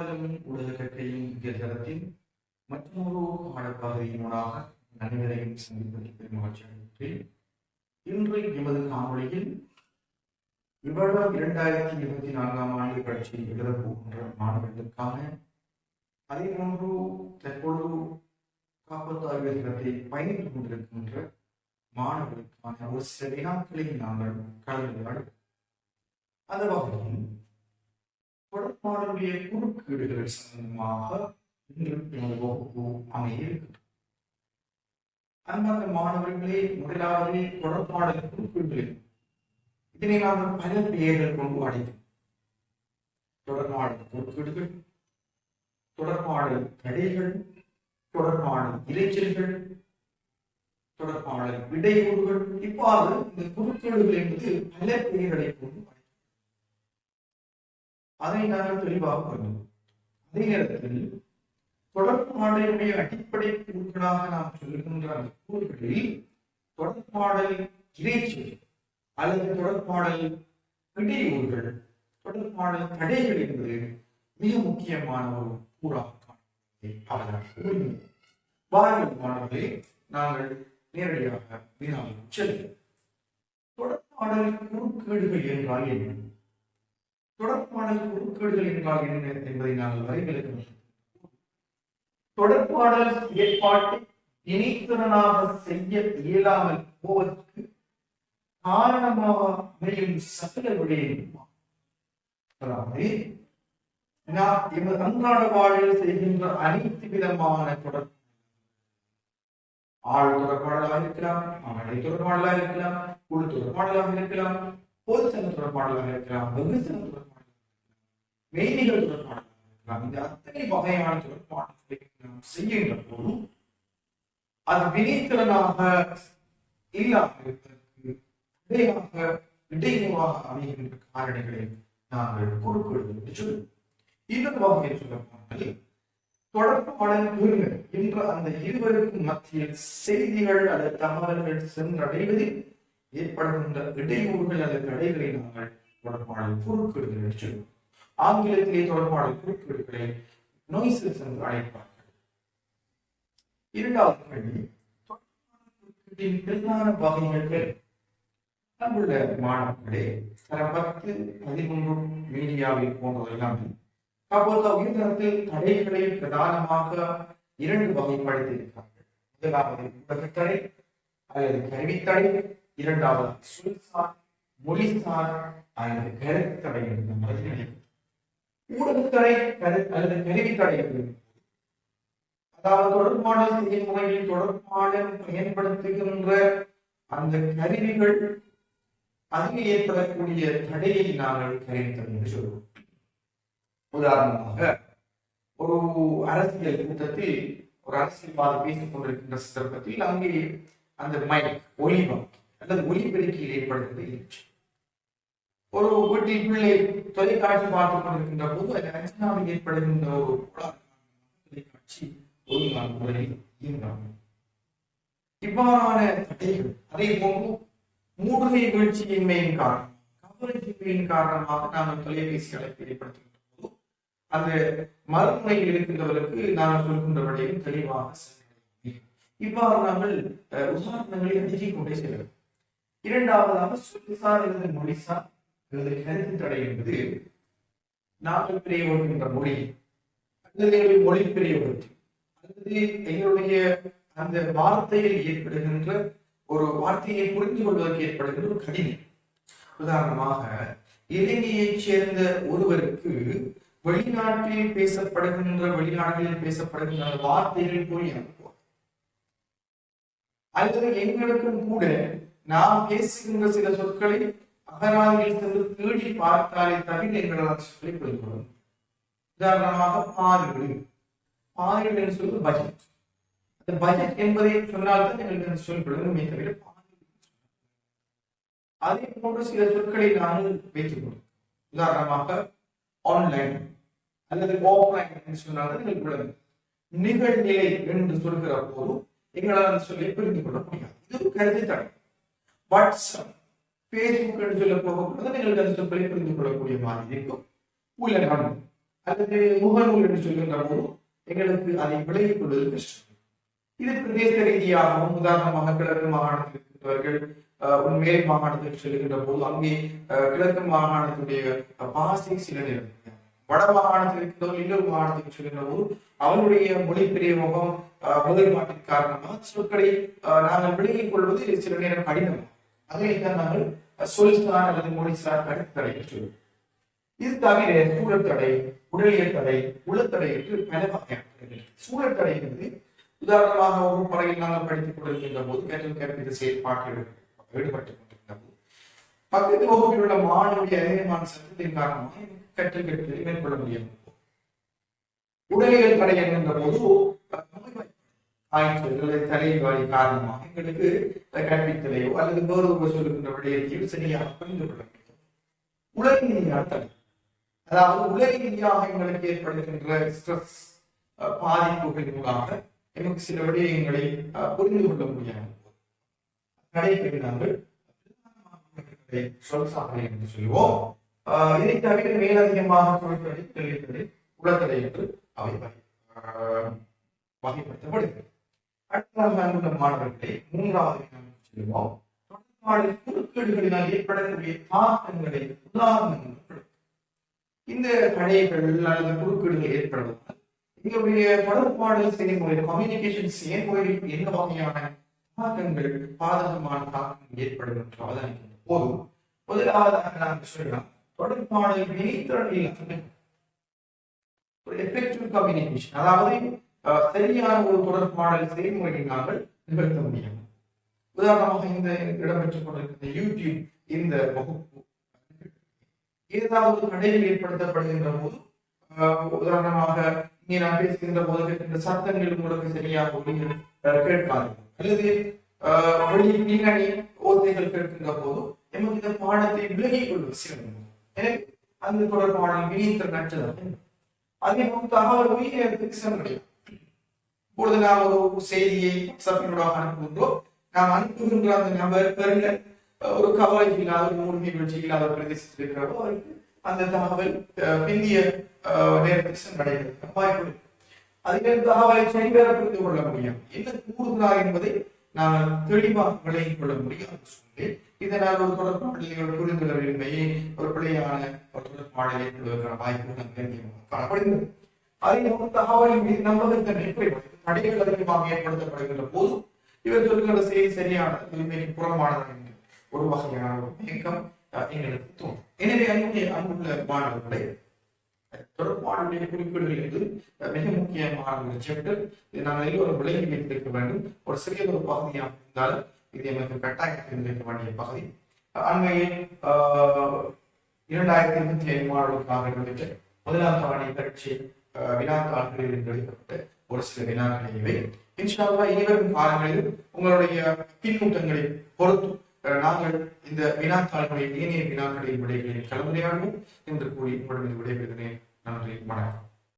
பாடலும் உலக கற்கையும் இயற்கத்தின் மற்றொரு பாடப்பகுதியினூடாக அனைவரையும் சந்திப்பதில் பெருமகிழ்ச்சி அடைகின்றேன் இன்று எமது காணொலியில் இவ்வளவு இரண்டாயிரத்தி இருபத்தி நான்காம் ஆண்டு கட்சி எழுதப்போகின்ற மாணவர்களுக்கான அதே போன்று தற்பொழுது காப்பத்தாய்வு தினத்தை பயந்து கொண்டிருக்கின்ற மாணவர்களுக்கான ஒரு சில வினாக்களை நாங்கள் கலந்துரையாடு அந்த வகையில் தொடர்பாடலுடைய குறுக்கீடுகள் சம்பந்தமாக வகுப்பு அமைய இருக்கிறது அன்பார்ந்த மாணவர்களே முதலாவது தொடர்பாடல் குறுக்கீடுகள். இதனை நாங்கள் பல பெயர்கள் கொண்டு அழைக்கிறோம் தொடர்பாடல் குறுக்கீடுகள் தொடர்பாடல் தடைகள் தொடர்பாடல் இறைச்சல்கள் தொடர்பாடல் இடையூறுகள் இவ்வாறு இந்த குறுக்கீடுகள் என்பது பல பெயர்களை கொண்டு அதை நாங்கள் தெளிவாக கொண்டோம் அதே நேரத்தில் தொடர்பாடலுடைய அடிப்படை பொருட்களாக நாம் சொல்லுகின்ற அந்த கூறுகளில் தொடர்பாடல் இறைச்சல் அல்லது தொடர்பாடல் இடையூறுகள் தொடர்பாடல் தடைகள் என்பது மிக முக்கியமான ஒரு கூறாக காணப்படுவதை அவர்கள் மாணவர்களே நாங்கள் நேரடியாக வினாவில் செல்வோம். தொடர்பாடல் குறுக்கீடுகள் என்றால் என்ன? தொடர்பாடல் குறுக்கீடுகள் என்றால் என்ன என்பதை நாங்கள் வரைவிலக்க தொடர்பாடல் ஏற்பாட்டை இணைத்திறனாக செய்ய இயலாமல் போவதற்கு காரணமாக அமையும் சகல விடயம் நாம் எமது அன்றாட வாழ்வில் செய்கின்ற அனைத்து விதமான தொடர்பு ஆள் தொடர்பாடலாக இருக்கலாம் மழை தொடர்பாடலாக இருக்கலாம் குழு தொடர்பாடலாக இருக்கலாம் பொதுசன தொடர்பாடலாக இருக்கலாம் வெகுசன தொடர்பாடலாக இருக்கலாம் தொடர்பான இந்த அத்தனை வகையான தொடர்பான நாம் செய்கின்ற போதும் அது வினைத்திறனாக இல்லாமல் இடையாக இடையூறாக அமைகின்ற காரணிகளை நாங்கள் குறுக்கிடுவோம் என்று சொல்லுவோம். இன்னொரு வகையில் சொல்லப்போனால் தொடர்பாடல் கூறுகள் என்ற அந்த இருவருக்கும் மத்தியில் செய்திகள் அல்லது தகவல்கள் சென்றடைவதில் ஏற்படுகின்ற இடையூறுகள் அல்லது தடைகளை நாங்கள் தொடர்பாளர் குறுக்கீடுகள் என்று சொல்லுவோம். ஆங்கிலத்திலே தொடர்பான குறிப்பீடுகளை நோய்சஸ் என்று அழைப்பார்கள். இரண்டாவது கேள்வி தொடர்பாடல் பிரதான வகைகள் அன்புள்ள மாணவர்களே தர பத்து பதிமூன்று மீடியாவில் போன்றதெல்லாம் அப்போது உயிர்தரத்தில் தடைகளை பிரதானமாக இரண்டு வகைப்படுத்தியிருக்கிறார்கள் முதலாவது உலகத்தடை அல்லது கருவித்தடை இரண்டாவது சொல்சார் மொழிசார் அல்லது கருத்தடை என்ற முறையில் ஊடகத்தடை அல்லது கருவித்தடை அதாவது தொடர்பான செயல்முறையில் தொடர்பாடல் பயன்படுத்துகின்ற அந்த கருவிகள் அதில் ஏற்படக்கூடிய தடையை நாங்கள் கருவித்தோம் என்று சொல்வோம் உதாரணமாக ஒரு அரசியல் கூட்டத்தில் ஒரு அரசியல்வாதி பேசிக் கொண்டிருக்கின்ற சந்தர்ப்பத்தில் அங்கே அந்த மைக் ஒலிபம் அல்லது ஒலிபெருக்கியில் ஏற்படுகிறது என்று. ஒரு குட்டி பிள்ளை தொலைக்காட்சி பார்த்து கொண்டிருக்கின்ற போது அது அஞ்சனாவில் ஏற்படுகின்ற ஒரு கோளாறு தொலைக்காட்சி ஒழுங்கான முறையில் இயங்காமல் இவ்வாறான தடைகள் அதே போன்று மூடுகை வீழ்ச்சியின்மையின் காரணம் கவலையின்மையின் காரணமாக நாங்கள் தொலைபேசி அழைப்பு ஏற்படுத்துகின்ற போது அந்த மறுமுனையில் இருக்கின்றவருக்கு நாங்கள் சொல்கின்ற சொல்கின்றபடியும் தெளிவாக இவ்வாறு நாங்கள் உதாரணங்களை அடுக்கிக் கொண்டே செல்கிறோம். இரண்டாவதாக சொல்லிசார் அல்லது மொழிசார் அல்லது கருத்து தடை என்பது நாங்கள் பிரயோகிக்கின்ற மொழி. அல்லது எங்களுடைய மொழி பிரயோகத்தில் அல்லது எங்களுடைய அந்த வார்த்தையில் ஏற்படுகின்ற ஒரு வார்த்தையை புரிந்து கொள்வதற்கு ஏற்படுகின்ற ஒரு கடினம் உதாரணமாக இலங்கையைச் சேர்ந்த ஒருவருக்கு வெளிநாட்டில் பேசப்படுகின்ற வெளிநாடுகளில் பேசப்படுகின்ற வார்த்தைகள் புரியும் அல்லது எங்களுக்கும் கூட நாம் பேசுகின்ற சில சொற்களை அகராதியில் சென்று தேடி பார்த்தாலே தவிர எங்களால் சொல்லி புரிந்து உதாரணமாக பாதுகள் பாதுகள் என்று சொல்வது பட்ஜெட் அந்த பட்ஜெட் என்பதை சொன்னால் தான் எங்களுக்கு அந்த சொல் விளங்குமே தவிர அதே போன்ற சில சொற்களை நாங்கள் வைத்துக் உதாரணமாக ஆன்லைன் அல்லது ஆஃப்லைன் என்று சொன்னால் தான் எங்களுக்கு விளங்கும். நிகழ்நிலை என்று சொல்கிற போது எங்களால் அந்த சொல்லை புரிந்து கொள்ள முடியாது. இது கருதி தடை. வாட்ஸ்அப் பேஸ்புக் என்று சொல்ல போகக்கூடாது நீங்கள் அது சொற்களை புரிந்து கொள்ளக்கூடிய மாதிரி இருக்கும். உலகம் அல்லது முகநூல் என்று சொல்கின்ற போது எங்களுக்கு அதை விலகிக் கொள்வது கஷ்டம். இது பிரதேச ரீதியாகவும் உதாரணமாக கிழக்கு மாகாணத்தில் இருக்கின்றவர்கள் மேல் மாகாணத்தில் செல்கின்ற போது அங்கே அஹ், கிழக்கு மாகாணத்துடைய அஹ், பாசை சில நேரம் வட மாகாணத்தில் இருக்கின்றவர்கள் இன்னொரு மாகாணத்துக்கு செல்கின்ற போது அவருடைய மொழி ஆஹ் முதல் வேறுபாட்டின் காரணமாக சொற்களை நாங்கள் விளங்கிக் கொள்வது சில நேரம் கடினமாகும். அதைத்தான் நாங்கள் அஹ், அல்லது மொழிசார் கருத்தடை என்று இது தவிர சூழல் தடை உடலியல் தடை உளத்தடை என்று பல வகையான சூழல் தடை என்பது உதாரணமாக வகுப்பறையில் நாங்கள் படித்துக் கொண்டிருக்கின்ற போது கற்றல் கற்பித்த செயற்பாட்டில் ஈடுபட்டுக் கொண்டிருந்த போது பக்கத்து வகுப்பில் உள்ள மாணவருடைய அதிகமான சத்தத்தின் காரணமாக கற்றல் கற்பித்தலை மேற்கொள்ள முடியும் உடலியல் தடை என்கின்ற போது காய்ச்சல் அல்லது வாழி காரணமாக எங்களுக்கு கற்பித்தலையோ அல்லது கௌரவ சொல்லுகின்ற விடயத்தையோ சரியாக புரிந்து கொள்ள முடியும் உலகின் தடை அதாவது உலகின் எங்களுக்கு ஏற்படுகின்ற ஸ்ட்ரெஸ் பாதிப்புகள் மூலமாக எனக்கு சில விடயங்களை அஹ், புரிந்து கொள்ள முடியாமல் போகும். தடைகளை நாங்கள் சொல்சாலை என்று சொல்லுவோம். அஹ், இதை தவிர மேலதிகமாக சொல்படி தெளிவுகளை உலகத்தடை என்று அவை வகைப்படுத்தப்படுகிறது. அடுத்ததாக அன்புள்ள மாணவர்களை மூன்றாவது வினாவுக்கு செல்வோம் தொடர்பாடல் குறுக்கீடுகளினால் ஏற்படக்கூடிய தாக்கங்களை உதாரணங்கள் இந்த தடைகள் அல்லது குறுக்கீடுகள் ஏற்படுவதால் எங்களுடைய தொடர்பாடு செயல்முறை கம்யூனிகேஷன் செயல்முறையில் என்ன வகையான தாக்கங்கள் பாதகமான தாக்கங்கள் ஏற்படும் என்று அவதானிக்கின்ற போதும். முதலாவதாக நாம் சொல்லலாம் தொடர்பாடு வினைத்திறனில் ஒரு எஃபெக்டிவ் கம்யூனிகேஷன் அதாவது சரியான ஒரு தொடர்பாடல் செயல்முறையை நாங்கள் நிகழ்த்த முடியும். உதாரணமாக இந்த இடம்பெற்றுக் கொண்டிருக்கிற யூடியூப் இந்த வகுப்பு. ஏதாவது கடையில் ஏற்படுத்தப்படுகின்ற போது உதாரணமாக இங்கே நான் பேசுகின்ற போது இந்த சத்தங்கள் உங்களுக்கு சரியாக ஒளியில் கேட்காது. அல்லது ஆஹ், பின்னணி ஓசைகள் கேட்கின்ற போது எமக்கு இந்த பாடத்தை விலகி கொள்வது சிறந்தது எனவே அந்த தொடர்பான வினித்திறன் அற்றதாக அதே போல தகவல் உரிய நேரத்துக்கு இப்பொழுது நாம் ஒரு செய்தியை வாட்ஸ்அப்பினூடாக அனுப்புகின்றோம். நாம் அனுப்புகின்ற அந்த நபர் பெருங்க ஒரு கவலை இல்லாத ஒரு மூலிகை வீழ்ச்சி இல்லாத ஒரு பிரதேசத்தில் இருக்கிறவோ அவருக்கு அந்த தகவல் பிந்திய அஹ், நேரத்தில் சென்றடைகிறது. வாய்ப்பு அதிலே தகவலை சரிவர புரிந்து கொள்ள முடியும். என்ன கூறுகிறார் என்பதை நாங்கள் தெளிவாக விளங்கிக் கொள்ள முடியும் சூழ்நிலை இதனால் ஒரு தொடர்பாடலில் ஒரு புரிந்துணர்வின்மையை ஒரு பிள்ளையான ஒரு தொடர்பாடலை ஏற்படுவதற்கான வாய்ப்புகள் காணப்படுகிறது அதே தகவலின் மீது நம்பகத்தன்மை குறைவது தடைகள் அதிகமாக ஏற்படுத்தப்படுகின்ற போது இவர் சொல்கிற செய்தி சரியானது உண்மைக்கு புறமானது என்று ஒரு வகையான ஒரு இயக்கம் எங்களுக்கு தோணும் எனவே அன்புடைய அன்புள்ள மாணவர்களே தொடர்பாடுடைய குறிப்பீடுகள் என்று மிக முக்கியமான ஒரு செப்டர் இதை நாங்கள் எல்லோரும் விளங்கி வைத்திருக்க வேண்டும். ஒரு சிறிய ஒரு பகுதியாக இருந்தாலும் இது எனக்கு கட்டாயத்தில் இருந்திருக்க வேண்டிய பகுதி. அண்மையில் இரண்டாயிரத்தி இருபத்தி ஐந்து மாணவர்களுக்காக நடைபெற்ற முதலாம் தவணை பரீட்சை வினாத்தாள்களில் வெளியிடப்பட்ட ஒரு சில வினாக்களை இவை. இன்ஷா இனிவரும் காலங்களில் உங்களுடைய பின்னூட்டங்களை பொறுத்து அஹ், நாங்கள் இந்த வினாத்தாள்களை ஏனைய வினாக்களின் விடைகளில் கலந்துரையாடுவோம் என்று கூறி உங்களுடன் விடைபெறுகிறேன். நன்றி வணக்கம்.